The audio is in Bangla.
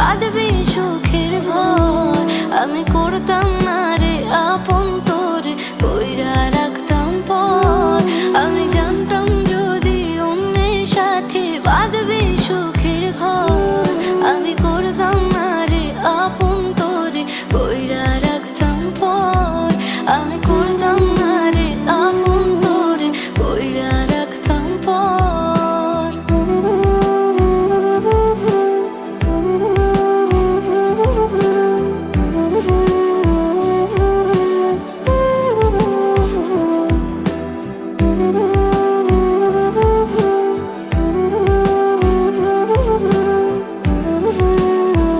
বাদবি সুখের ঘর। আমি করতাম